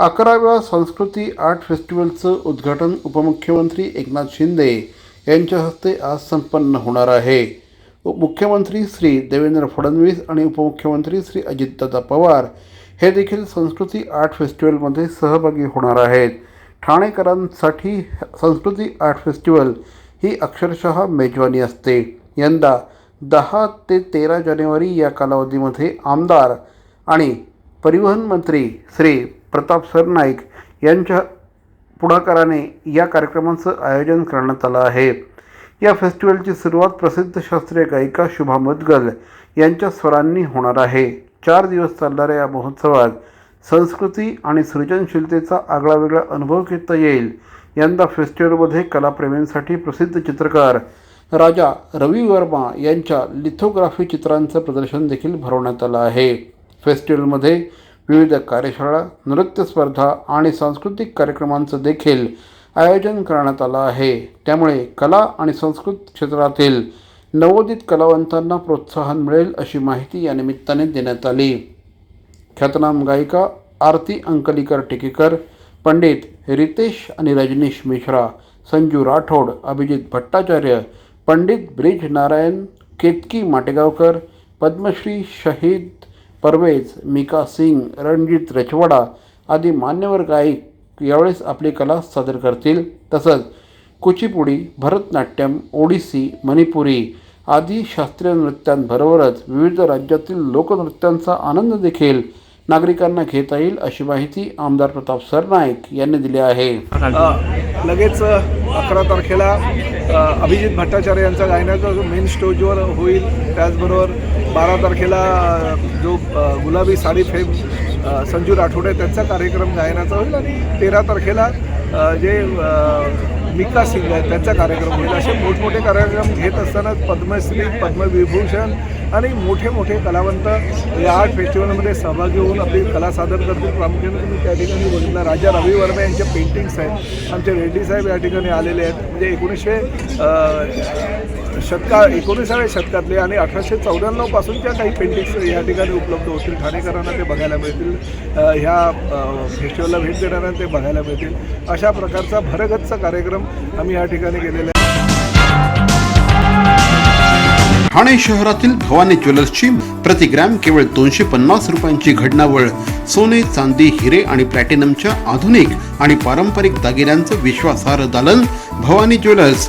अकराव्या संस्कृती आर्ट फेस्टिवलचं उद्घाटन उपमुख्यमंत्री एकनाथ शिंदे यांच्या हस्ते आज संपन्न होणार आहे. मुख्यमंत्री श्री देवेंद्र फडणवीस आणि उपमुख्यमंत्री श्री अजितदादा पवार हे देखील संस्कृती आर्ट फेस्टिवलमध्ये सहभागी होणार आहेत. ठाणेकरांसाठी संस्कृती आर्ट फेस्टिवल ही अक्षरशः मेजवानी असते. यंदा दहा ते तेरा जानेवारी या कालावधीमध्ये आमदार आणि परिवहन मंत्री श्री प्रताप सरनाईक यांच्या पुढाकाराने या कार्यक्रमाचं आयोजन करण्यात आलं आहे. या फेस्टिवलची सुरुवात प्रसिद्ध शास्त्रीय गायिका शुभा मुदगल यांच्या स्वरांनी होणार आहे. चार दिवस चालणाऱ्या या महोत्सवात संस्कृती आणि सृजनशीलतेचा आगळा वेगळा अनुभव घेता येईल. यंदा फेस्टिवलमध्ये कलाप्रेमींसाठी प्रसिद्ध चित्रकार राजा रवी वर्मा यांच्या लिथोग्राफी चित्रांचं प्रदर्शन देखील भरवण्यात आलं आहे. फेस्टिवलमध्ये विविध कार्यशाळा नृत्य स्पर्धा आणि सांस्कृतिक कार्यक्रमांचं देखील आयोजन करण्यात आलं आहे. त्यामुळे कला आणि संस्कृत क्षेत्रातील नवोदित कलावंतांना प्रोत्साहन मिळेल अशी माहिती या निमित्ताने देण्यात आली. ख्यातनाम गायिका आरती अंकलीकर टिकेकर पंडित रितेश आणि रजनीश मिश्रा संजू राठोड अभिजित भट्टाचार्य पंडित ब्रिज नारायण केतकी माटेगावकर पद्मश्री शहीद परवेज मिका सिंग रणजित रचवाडा आदी मान्यवर गायक यावेळेस आपली कला सादर करतील. तसंच कुचिपुडी भरतनाट्यम ओडिसी मणिपुरी आदी शास्त्रीय नृत्यांबरोबरच विविध राज्यातील लोकनृत्यांचा आनंद देखील नागरिकांना घेता येईल अशी माहिती आमदार प्रताप सरनाईक यांनी दिली आहे. लगेच अकरा तारखेला अभिजित भट्टाचार्य यांचा गायनाचा जो मेन स्टेजवर होईल त्याचबरोबर बारा तारखेला जो गुलाबी साडी फेम संजू राठोडे त्यांचा कार्यक्रम गायनाचा होईल. आणि तेरा तारखेला जे मिका सिंग आहेत त्यांचा कार्यक्रम होईल. असे मोठमोठे कार्यक्रम घेत असताना पद्मश्री पद्मविभूषण आणि मोठे मोठे कलावंत या आर्ट फेस्टिवलमध्ये सहभागी होऊन आपली कला सादर करतील. प्रामुख्याने तुम्ही त्या ठिकाणी बघितलं. राजा रवी वर्मा यांच्या पेंटिंग्स आहेत. आमचे रेड्डी साहेब या ठिकाणी आलेले आहेत. म्हणजे एकोणीसशे शतका एकोणीसाव्या शतकातले आणि अठराशे चौऱ्याण्णवपासूनच्या काही पेंटिंग्स या ठिकाणी उपलब्ध होतील. ठाणेकरांना ते बघायला मिळतील. ह्या फेस्टिवलला भेट देणाऱ्यांना ते बघायला मिळतील. अशा प्रकारचा भरगच्च कार्यक्रम आम्ही या ठिकाणी केलेला आहे. ठाणे शहरातील भवानी ज्वेलर्सची प्रति ग्रॅम केवळ दोनशे पन्नास रुपयांची घडणावळ सोने चांदी हिरे आणि प्लॅटिनमच्या आधुनिक आणि पारंपरिक दागिन्यांचं विश्वासार्ह दालन Bhavani jewellers